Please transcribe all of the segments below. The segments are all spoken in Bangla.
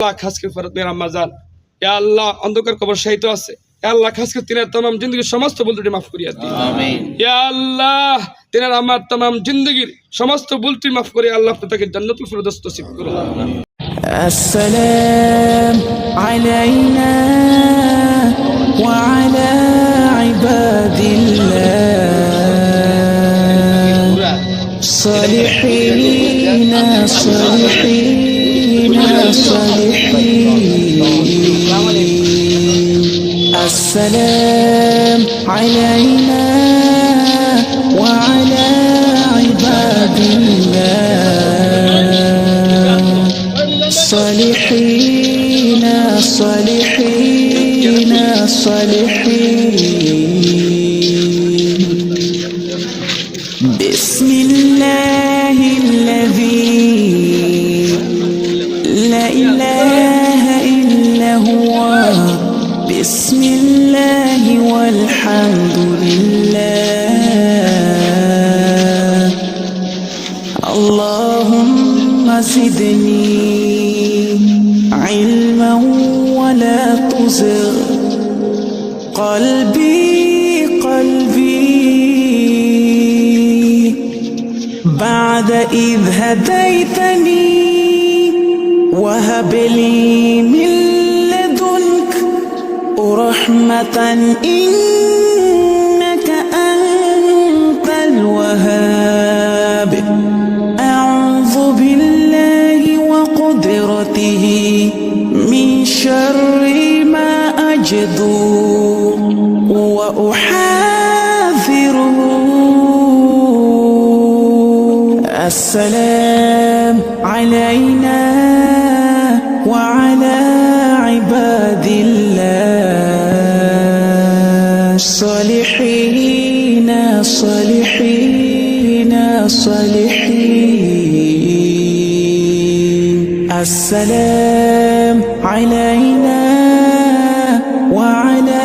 আল্লাহ খাস করে ফেরত মেয়ের আম্মা যান এ আল্লাহ অন্ধকার কবর সাহিত্য আছে এ আল্লাহ খাস করে তিনার তমাম জিন্দগির সমস্ত ভুল ত্রুটি মাফ করিয়া দিন এ আল্লাহ তিনার আমার তমাম জিন্দগির সমস্ত ভুল ত্রুটি মাফ করে আল্লাহ আপনি তাকে জান্নাতুল ফিরদৌস নসিব করুন السلام علينا وعلى عباد الله صالحين صالحين صالحين السلام علينا وعلى والحمد لله. اللهم زدني علما ولا تزغ. قلبي قلبي. بعد إذ هديتني وهب لي من إنك أنت الوهاب. أعوذ بالله وقدرته من شر ما أجد وأحاذره. السلام علينا وعلى عباد الله. الصالحين الصالحين السلام علينا وعلى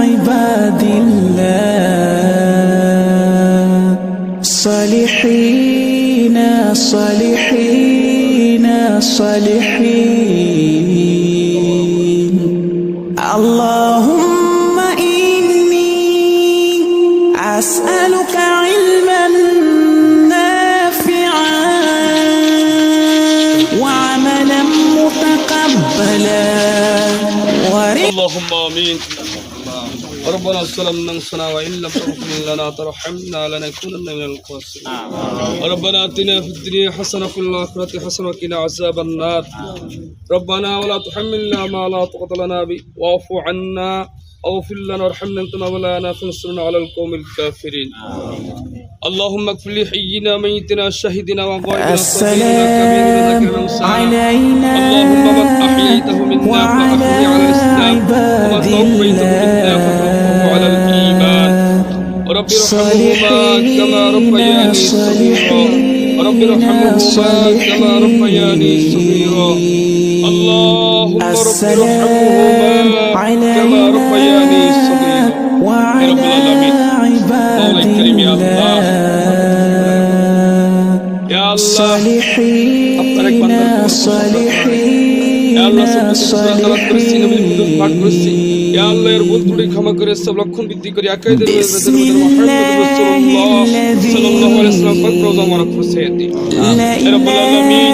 عباد الله. الصالحين الصالحين الصالحين أسألك علما نافعا وعملا متقبلا. اللهم آمين. ربنا ظلمنا انفسنا وإن لم تغفر لنا وترحمنا لنكونن من الخاسرين. ربنا آتنا في الدنيا حسنة وفي الآخرة حسنة وقنا عذاب النار. ربنا ولا تحملنا ما لا طاقة لنا به. واعف عنا. اغفر لنا وارحمنا انت مولانا فانصرنا على القوم الكافرين اللهم اغفر لحينا ميتنا شهدنا وغائبنا السلام علينا اللهم من احييته منا وعلى فاحيي على الاسلام ومن عباد توفيته منا فتوفه على الايمان الله رب ارحمهما كما ربياني صغيرا رب ارحمهما كما ربياني صغيرا اللهم رب ارحمهما كما ربياني صغيرا وعلى رب العالمين عباد مولاي الكريم يا الله الله يا الله صالحين আপনার এক বান্দার صالحين ইয়া আল্লাহ সব কিছু সালাত করেছি নবীর হুজুর পাঠ করেছি ইয়া আল্লাহ এর ভুল ত্রুটি ক্ষমা করে সব লক্ষণ বৃদ্ধি করে আকাইদের بسم মুহাম্মদ الله রাসূলুল্লাহ সাল্লাল্লাহু আলাইহি ওয়াসাল্লাম পাক রওজা মুবারক ফুসিয়াতি لا ইয়া রাব্বুল আলামিন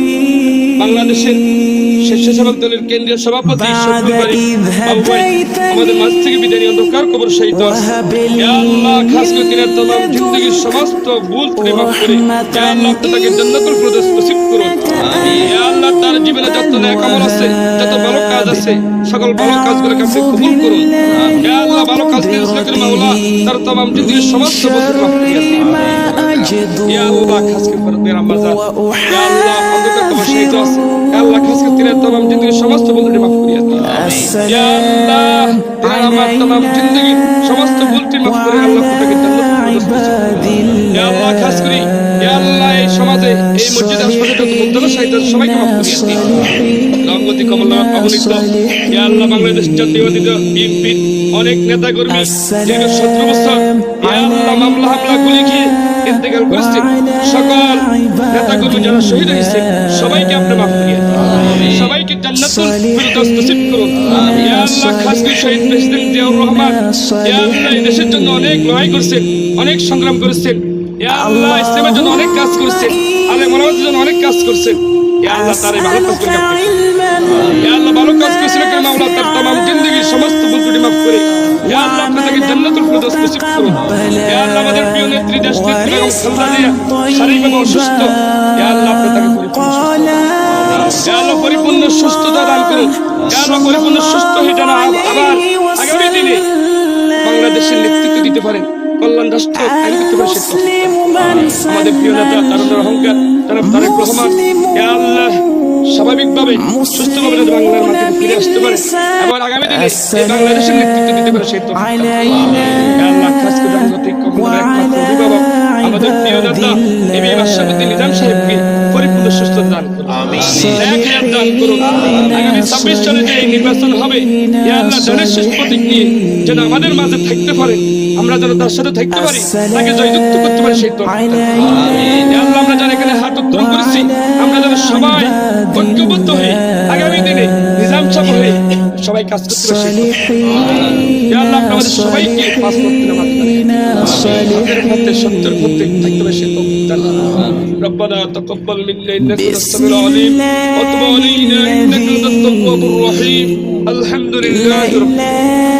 বাংলাদেশের স্বেচ্ছাসেবক দলের কেন্দ্রীয় সভাপতি আমাদের মাঝ থেকে বিদায় অন্ধকার কবর শহীদ আল্লাহ খাস করে তমাম জিন্দগির সমস্ত ভুল ত্রুটি মাফ করে আল্লাহ তাকে জান্নাতুল ফিরদৌস নসিব করুন। আল্লাহ তার জীবনে যত আমল আছে যত ভালো কাজ আছে সকল ভালো কাজগুলোকে আপনি কবুল করুন। আল্লাহ ভালো কাজ মাওলা তার তমাম জিন্দগির সমস্ত মাফ করে ইয়া ইয়া ইয়া খাস করে দিনের তমাম জিন্দগির সমস্ত ত্রুটি মাফ ইয়া সমস্ত ভুল ত্রুটি মাফ করে আল্লাহ নসিব করুন। ইয়া আল্লাহ খাস করি ইয়া সমাজে এই মসজিদে সবাইকে মাফ করিয়ে দিন রঙ্গতি কমলা অবনীত ইয়া আল্লাহ বাংলাদেশ বিএনপির অনেক নেতা কর্মী দীর্ঘ সতেরো বছর ইয়া আল্লাহ মামলা হামলা গুলি খেয়ে ইন্তেকাল করেছেন সকল নেতা কর্মী যারা শহীদ হয়েছে সবাইকে আপনি মাফ করিয়ে সবাইকে জান্নাতুল ফিরদাউস নসিব করুন। ইয়া আল্লাহ খাস করে শহীদ প্রেসিডেন্ট জিয়াউর রহমান ইয়া আল্লাহ এই দেশের জন্য অনেক লড়াই করেছেন অনেক সংগ্রাম করেছেন ইয়া আল্লাহ ইসলামের জন্য অনেক কাজ করেছেন আলে মানবতার জন্য অনেক কাজ করেছেন ইয়া আল্লাহ তার এই ভালো কাজ করে পরিপূর্ণ সুস্থতা দান করুন। পরিপূর্ণ সুস্থ হয়ে যেন আগামী দিনে বাংলাদেশের নেতৃত্ব দিতে পারেন। কল্যাণ রাষ্ট্র আমাদের প্রিয় নেতা তার অহংকার তারা তারেক রহমান স্বাভাবিকভাবে সুস্থভাবে যাতে বাংলার মাটিতে ফিরে আসতে পারে। এবং আগামী দিনে এই বাংলাদেশের নেতৃত্ব দিতে পারে সেই তো আল্লাহ খাস করে আন্তর্জাতিক কখনো একমাত্র অভিভাবক আমাদের প্রিয় নেতা এম এ মাসাদুদ্দিন নিজাম সাহেবকে পরিপূর্ণ সুস্থ দান করুন। এক হায়াত দান করুন। আগামী ছাব্বিশ সালে যে নির্বাচন হবে ইয়া আল্লাহ জনের শেষ প্রতীক নিয়ে যেন আমাদের মাঝে থাকতে পারে আমরা যেন তার সাথে থাকতে পারি তাকে জয়যুক্ত করতে পারি সেই আল্লাহ আমরা যারা এখানে হাত উত্তোলন করেছি আমরা যেন সবাই ঐক্যবদ্ধ হয়ে আগামী দিনে নিজাম হয়ে সবাই কাজ করতে পারি। ইয়া আল্লাহ আমাদের সবাইকে ربنا تقبل منا انك انت السميع العليم وتب علينا انك انت التواب الرحيم الحمد لله رب العالمين